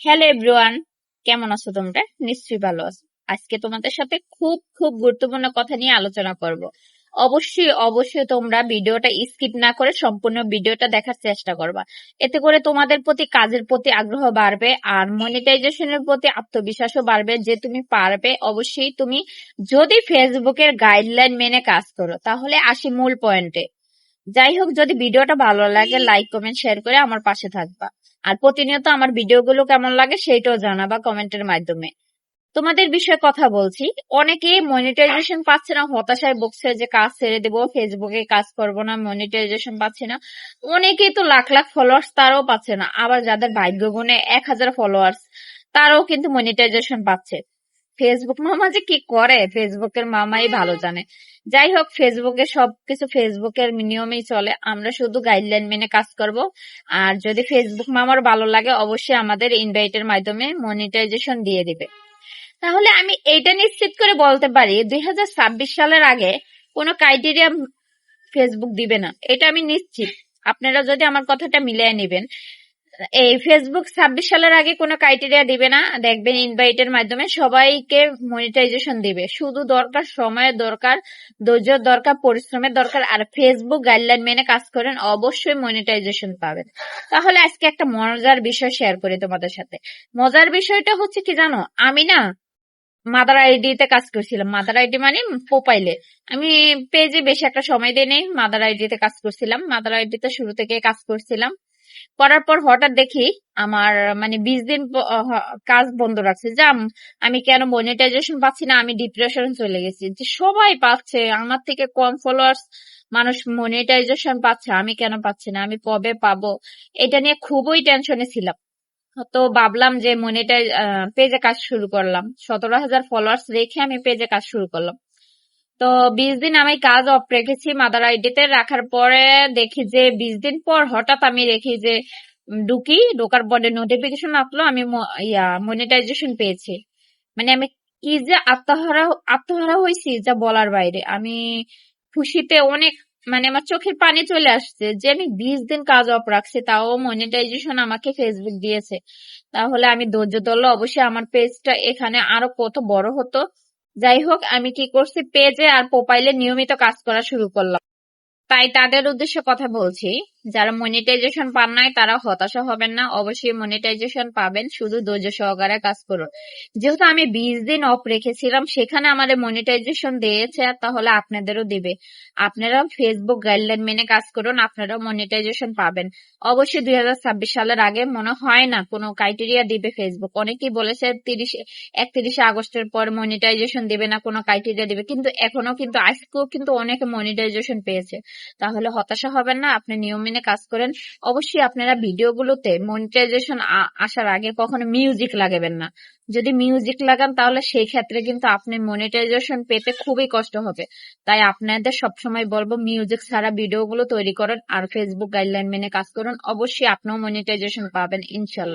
Hello everyone কেমন আছো তোমরা? নিশ্চয়ই ভালো আছো। আজকে তোমাদের সাথে খুব খুব গুরুত্বপূর্ণ কথা নিয়ে আলোচনা করব। অবশ্যই অবশ্যই তোমরা ভিডিওটা স্কিপ না করে সম্পূর্ণ ভিডিওটা দেখার চেষ্টা করবা। এতে করে তোমাদের প্রতি কাজের প্রতি আগ্রহ বাড়বে, আর মনিটাইজেশনের প্রতি আত্মবিশ্বাসও বাড়বে। যে তুমি পারবে, অবশ্যই তুমি যদি ফেসবুকের গাইডলাইন মেনে কাজ করো, তাহলে আসি মূল পয়েন্টে যাই হোক যদি ভিডিওটা ভালো লাগে লাইক কমেন্ট শেয়ার করে আমার পাশে থাকবা। আর প্রতিনিয়ত আমার ভিডিওগুলো কেমন লাগে সেইটাও জানাবা কমেন্টের মাধ্যমে। তোমাদের বিষয়ে কথা বলছি। অনেকে মনিটাইজেশন পাচ্ছে না হতাশায় বকছে যে কাজ ছেড়ে দেবো ফেসবুকে কাজ করব না মনিটাইজেশন পাচ্ছে না। অনেকেই তো লাখ লাখ ফলোয়ার্স তারাও পাচ্ছে না। আবার যাদের ভাগ্য গুণে এক হাজার ফলোয়ার্স তারাও কিন্তু মনিটাইজেশন পাচ্ছে। ফেসবুক মামা যে কি করে? ফেসবুকের মামাই ভালো জানে। যাই হোক ফেসবুকে সবকিছু ফেসবুকের নিয়মেই চলে। আমরা শুধু গাইডলাইন মেনে কাজ করব। আর যদি ফেসবুক মামার ভালো লাগে অবশ্যই আমাদের ইনভাইটের মাধ্যমে মনিটাইজেশন দিয়ে দিবে। তাহলে আমি এইটা নিশ্চিত করে বলতে পারি দুই হাজার ছাব্বিশ সালের আগে কোনো ক্রাইটেরিয়া ফেসবুক দিবে না। এটা আমি নিশ্চিত। আপনারা যদি আমার কথাটা মিলিয়ে নেবেন এই ফেসবুক ছাব্বিশ সালের আগে কোনো ক্রাইটেরিয়া দিবে না। দেখবেন ইনভাইটের মাধ্যমে সবাইকে মনিটাইজেশন দিবে। শুধু দরকার, সময়ের দরকার ধৈর্যের দরকার, পরিশ্রমের দরকার। আর ফেসবুক গাইডলাইন মেনে কাজ করেন, অবশ্যই মনিটাইজেশন পাবেন। তাহলে আজকে একটা মজার বিষয় শেয়ার করি তোমাদের সাথে। মজার বিষয়টা হচ্ছে কি জানো? আমি না মাদার আইডিতে কাজ করছিলাম। মাদার আইডি মানে প্রোফাইলে আমি পেজে বেশি একটা সময় দিয়ে নেই মাদার আইডিতে কাজ করছিলাম। মাদার আইডিতে শুরু থেকে কাজ করছিলাম। করার পর হঠাৎ দেখি আমার মানে বিশ দিন কাজ বন্ধ রাখছে। যা আমি কেন মনিটাইজেশন পাচ্ছি না, আমি ডিপ্রেশন চলে গেছি। যে সবাই পাচ্ছে, আমার থেকে কম ফলোয়ার্স মানুষ মনিটাইজেশন পাচ্ছে, আমি কেন পাচ্ছি না, আমি কবে পাবো? এটা নিয়ে খুবই টেনশনে ছিলাম। তো ভাবলাম যে মনিটাইজ পেজে কাজ শুরু করলাম। সতেরো হাজার ফলোয়ার্স রেখে আমি পেজে কাজ শুরু করলাম। তো বিশ দিন আমি কাজ অফ রেখেছি মাদার আইডিতে রাখার পরে দেখি যে বিশ দিন পর হঠাৎ আমি দেখি যে ঢুকি, ঢোকার পরে নোটিফিকেশন আসলো, আমি ইয়া মনিটাইজেশন পেয়েছি। মানে আমি কি যে আত্মহারা আত্মহারা হয়েছি যা বলার বাইরে। আমি খুশিতে অনেক মানে আমার চোখের পানি চলে আসছে যে আমি বিশ দিন কাজ অফ রাখছি, তাও মনিটাইজেশন আমাকে ফেসবুক দিয়েছে। তাহলে আমি ধৈর্য ধরলে অবশ্যই আমার পেজটা এখানে আরও কত বড় হতো। যাই হোক আমি কি করছি? পেজে আর প্রোফাইলে নিয়মিত কাজ করা শুরু করলাম। তাই তাদের উদ্দেশ্যে কথা বলছি। যারা মনিটাইজেশন পান নাই, তারা হতাশা হবেন না। অবশ্যই মনিটাইজেশন পাবেন, শুধু ধৈর্য সহকারে কাজ করুন। যেহেতু আমি বিশ দিন অফ রেখেছিলাম, সেখানে আমাদের মনিটাইজেশন দিয়েছে, তাহলে আপনাদেরও দিবে। আপনারা ফেসবুক গাইডলাইন মেনে কাজ করুন, আপনারাও মনিটাইজেশন পাবেন। অবশ্যই দুই হাজার ছাব্বিশ সালের আগে মনে হয় না, কোনো ক্রাইটেরিয়া দিবে ফেসবুক অনেকেই বলেছে তিরিশ, একত্রিশে আগস্টের পর মনিটাইজেশন দিবে না, কোনো ক্রাইটেরিয়া দিবে। কিন্তু এখনও কিন্তু, আজকেও কিন্তু অনেকে মনিটাইজেশন পেয়েছে। তাহলে হতাশা হবেন না, আপনি নিয়ম মেনে কাজ করেন। অবশ্যই আপনারা ভিডিওগুলোতে মনিটাইজেশন আসার আগে কখনো মিউজিক লাগাবেন না। যদি মিউজিক লাগান তাহলে সেই ক্ষেত্রে কিন্তু আপনি মনিটাইজেশন পেতে খুবই কষ্ট হবে। তাই আপনাদের সবসময় বলব, মিউজিক ছাড়া ভিডিওগুলো তৈরি করেন আর ফেসবুক গাইডলাইন মেনে কাজ করুন। অবশ্যই আপনিও মনিটাইজেশন পাবেন, ইনশাল্লাহ।